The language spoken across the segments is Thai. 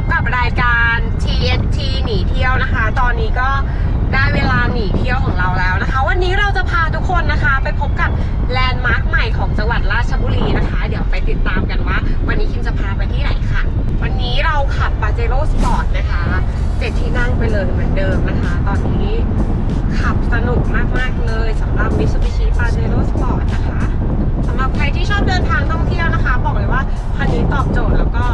บกับรายการ TST หนีเที่ยวนะคะ ตอนนี้ก็ได้เวลาหนีเที่ยวของเราแล้วนะคะ วันนี้เราจะพาทุกคนนะคะ ไปพบกับแลนด์มาร์คใหม่ของจังหวัดราชบุรีนะคะ เดี๋ยวไปติดตามกันว่า วันนี้คิมจะพาไปที่ไหนค่ะ วันนี้เราขับปาเจโร่สปอร์ตนะคะเจ็ดที่นั่งไปเลยเหมือนเดิมนะคะ ตอนนี้ขับสนุกมากๆเลยสำหรับ Mitsubishi Pajero Sport นะคะสำหรับใครที่ชอบเดินทางท่องเที่ยวนะคะ บอกเลยว่าคันนี้ตอบโจทย์แล้วก็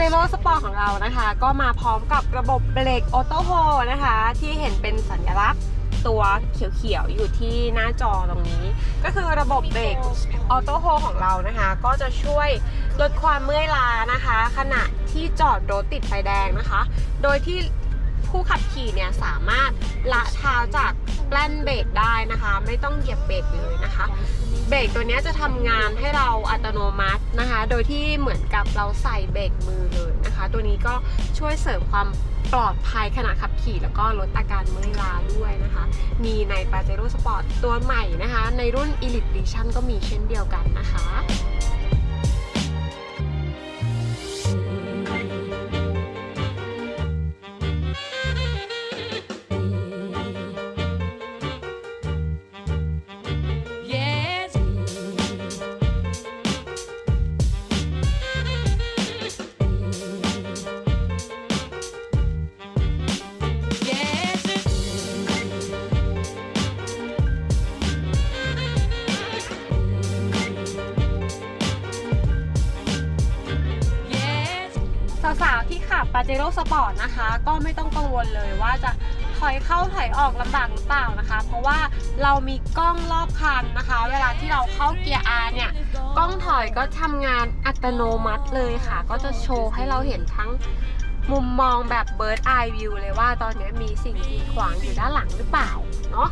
เจโร่สปอร์ตของเรานะคะ ก็มาพร้อมกับระบบเบรกออโต้โฮนะคะ ที่เห็นเป็นสัญลักษณ์ตัวเขียวๆ อยู่ที่หน้าจอตรงนี้ ก็คือระบบเบรกออโต้โฮของเรานะคะ ก็จะช่วยลดความเมื่อยล้านะคะ ขณะที่จอดรถติดไฟแดงนะคะ โดยที่ ผู้ขับขี่เนี่ยสามารถละเท้าจากแป้นเบรกได้นะคะ ไม่ต้องเหยียบเบรกเลยนะคะ เบรกตัวนี้จะทำงานให้เราอัตโนมัตินะคะ โดยที่เหมือนกับเราใส่เบรกมือเลยนะคะ ตัวนี้ก็ช่วยเสริมความปลอดภัยขณะขับขี่แล้วก็ลดอาการเมื่อยล้าด้วยนะคะ มีใน Pajero Sport ตัวใหม่นะคะ ในรุ่น Elite Edition ก็มีเช่นเดียวกันนะคะ ๆที่ขับ Pajero Sport นะคะ ก็ไม่ต้องกังวลเลยว่าจะถอยเข้าถอยออกลำบากหรือเปล่านะคะ เพราะว่าเรามีกล้องรอบคันนะคะ เวลาที่เราเข้าเกียร์ R เนี่ยกล้องถอยก็ทำงานอัตโนมัติเลยค่ะ ก็จะโชว์ให้เราเห็นทั้งมุมมองแบบ bird eye view เลยว่าตอนนี้มีสิ่งกีดขวางอยู่ด้านหลังหรือเปล่าเนาะ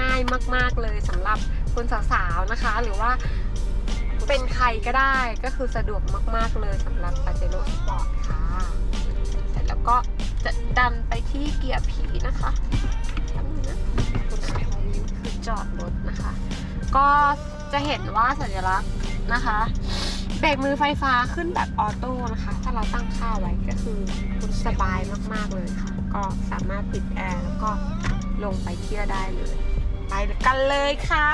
ง่ายมากๆเลยสำหรับคุณสาวๆนะคะ หรือว่าเป็นใครก็ได้ก็คือสะดวกมาก ๆเลยสำหรับ Pajero Sport ค่ะ แล้วก็จะดันไปที่เกียร์ผีนะคะนึงนะคุณอาอันนี้คือจอดรถนะคะ ก็จะเห็นว่าสัญลักษณ์นะคะเบรกมือไฟฟ้าขึ้นแบบออโต้นะคะ ถ้าเราตั้งค่าไว้ก็คือคุณสบายมาก ๆ เลยค่ะ ก็สามารถปิดแอร์แล้วก็ลงไปเที่ยวได้เลย ไปกันเลยค่ะ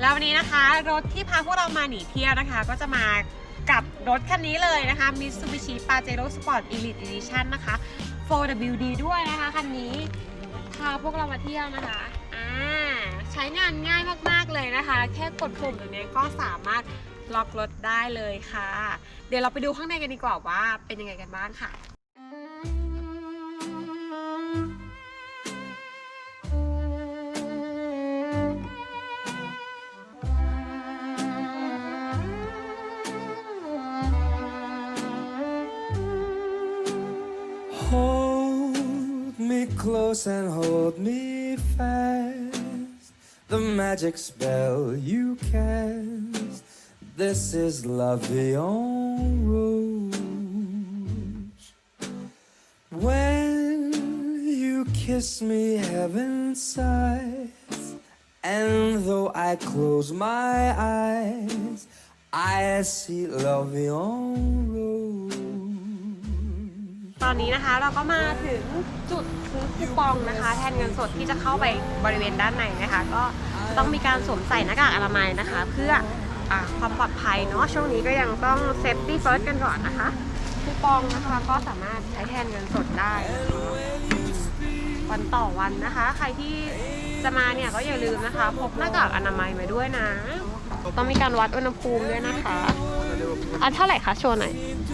แล้ววันนี้นะคะ รถที่พาพวกเรามาหนีเที่ยวนะคะ ก็จะมา กับรถคันนี้เลยนะคะ Mitsubishi Pajero Sport Elite Edition นะคะ 4WD ด้วยนะคะ คันนี้พาพวกเรามาเที่ยวนะคะอ่าใช้งานง่ายมากๆเลยนะคะ แค่กดปุ่มตรงนี้ก็สามารถล็อกรถได้เลยค่ะ เดี๋ยวเราไปดูข้างในกันดีกว่าว่าเป็นยังไงกันบ้างค่ะ close and hold me fast. The magic spell you cast. This is love beyond rules. When you kiss me, heaven sighs. And though I close my eyes, I see love rules. อนนี้นะคะ เราก็มาถึงจุดซื้อคูปองนะคะ แทนเงินสดที่จะเข้าไปบริเวณด้านในนะคะ ก็จะต้องมีการสวมใส่หน้ากากอนามัยนะคะ เพื่ออความปลอดภัยเนาะช่วงนี้ก็ยังต้องเซฟตี้เฟิร์สกันก่อนนะคะคูปองนะคะก็สามารถใช้แทนเงินสดได้วันต่อวันนะคะ ใครที่จะมาเนี่ยก็อย่าลืมนะคะพกหน้ากากอนามัยมาด้วยนะ ต้องมีการวัดอุณหภูมิด้วยนะคะอันเท่าไหร่คะโชว์หน่อย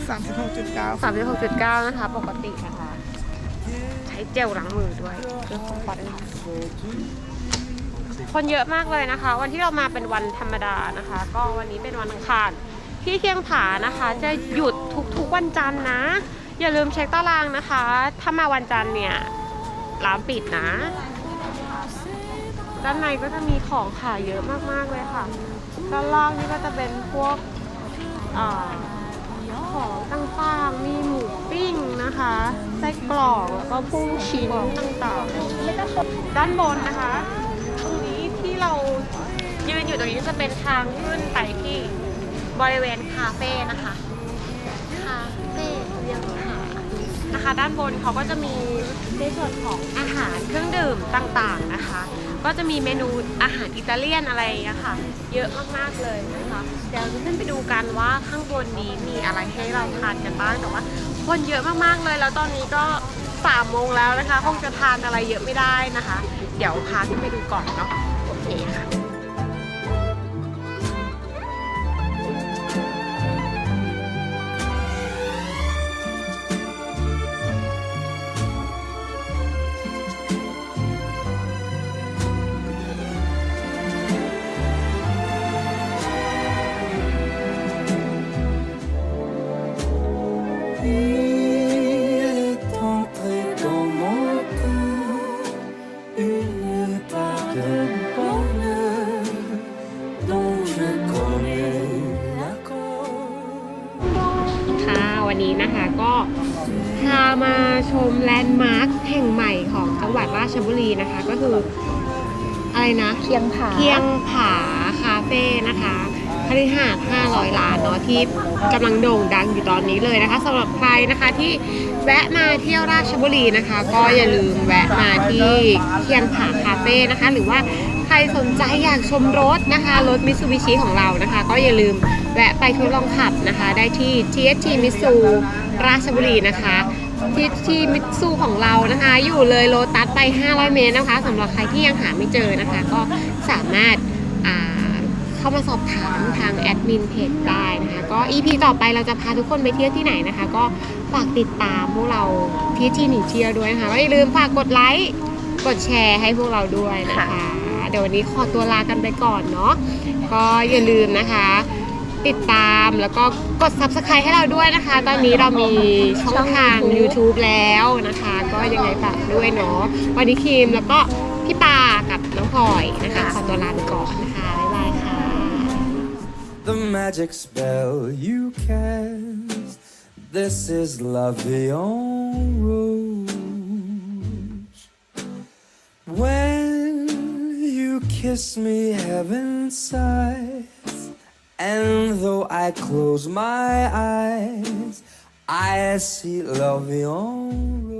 36.9สามสิบหกจุดเก้านะคะ ปกตินะคะ ใช้เจลล้างมือด้วยเพื่อความปลอดภัยคนเยอะมากเลยนะคะ วันที่เรามาเป็นวันธรรมดานะคะ ก็วันนี้เป็นวันอังคารที่เชียงผานะคะ จะหยุดทุกๆวันจันทร์นะ อย่าลืมเช็คตารางนะคะ ถ้ามาวันจันทร์เนี่ยร้านปิดนะด้านในก็จะมีของขายเยอะมากๆเลยค่ะ ด้านล่างนี่ก็จะเป็นพวกอ่า ของต่างๆ มีหมูปิ้งนะคะไส้กรอกแล้วก็พุ่งชิ้นต่างๆ ด้านบนนะคะ ตรงนี้ที่เรายืนอยู่ตรงนี้จะเป็นทางขึ้นไปที่บริเวณคาเฟ่นะคะคาเฟ่เลี้ยงผานะคะ ด้านบนเขาก็จะมีในส่วนของอาหารเครื่องดื่มต่างๆนะคะ ก็จะมีเมนูอาหารอิตาเลียนอะไรอะค่ะ เยอะมากๆเลยนะคะเดี๋ยวจะขึ้นไปดูกันว่าข้างบนนี้มีอะไรให้เราทานกันบ้างแต่ว่าคนเยอะมากๆเลย แล้วตอนนี้ก็สามโมงแล้วนะคะ คงจะทานอะไรเยอะไม่ได้นะคะ เดี๋ยวพาขึ้นไปดูก่อนเนาะโอเคค่ะ นนี้นะคะ ก็พามาชมแลนด์มาร์คแห่งใหม่ของจังหวัดราชบุรีนะคะ ก็คืออะไรนะเคียงผาเคียงผาคาเฟ่นะคะคฤหาสน์500 ล้านเนาะที่กำลังโด่งดังอยู่ตอนนี้เลยนะคะสำหรับใครนะคะที่แวะมาเที่ยวราชบุรีนะคะ ก็อย่าลืมแวะมาที่เคียงผาคาเฟ่นะคะ หรือว่า ใครสนใจอยากชมรถนะคะ รถมิ t ซูบิชิของเรานะคะ ก็อย่าลืมแวะไปทดลองขับนะคะ ได้ที่ TST มิสูราชบุรีนะคะที่ที่มิตซูของเรานะคะ อยู่เลยโลตัสไป 500 เมตรนะคะสำหรับใครที่ยังหาไม่เจอนะคะ ก็สามารถเข้ามาสอบถามทางแอดมินเพจได้นะคะ ก็ EP ต่อไปเราจะพาทุกคนไปเที่ยวที่ไหนนะคะ ก็ฝากติดตามพวกเราที่ที่หนีเที่ยวด้วยนะคะก็อย่าลืมฝากกดไลค์ กดแชร์ให้พวกเราด้วยนะคะ เดี๋ยววันนี้ขอตัวลากันไปก่อนเนาะก็อย่าลืมนะคะ ติดตามแล้วก็กด subscribe ให้เราด้วยนะคะ ตอนนี้เรามีช่องทาง YouTube แล้วนะคะ ก็ยังไงฝากด้วยเนาะวันนี้คิมแล้วก็พี่ปากับน้องพลอยนะคะขอตัวลาไปก่อนนะคะบ๊ายบายค่ะ The magic spell you cast. This is love beyond rules. When kiss me, heaven sighs. And though I close my eyes, I see love rules.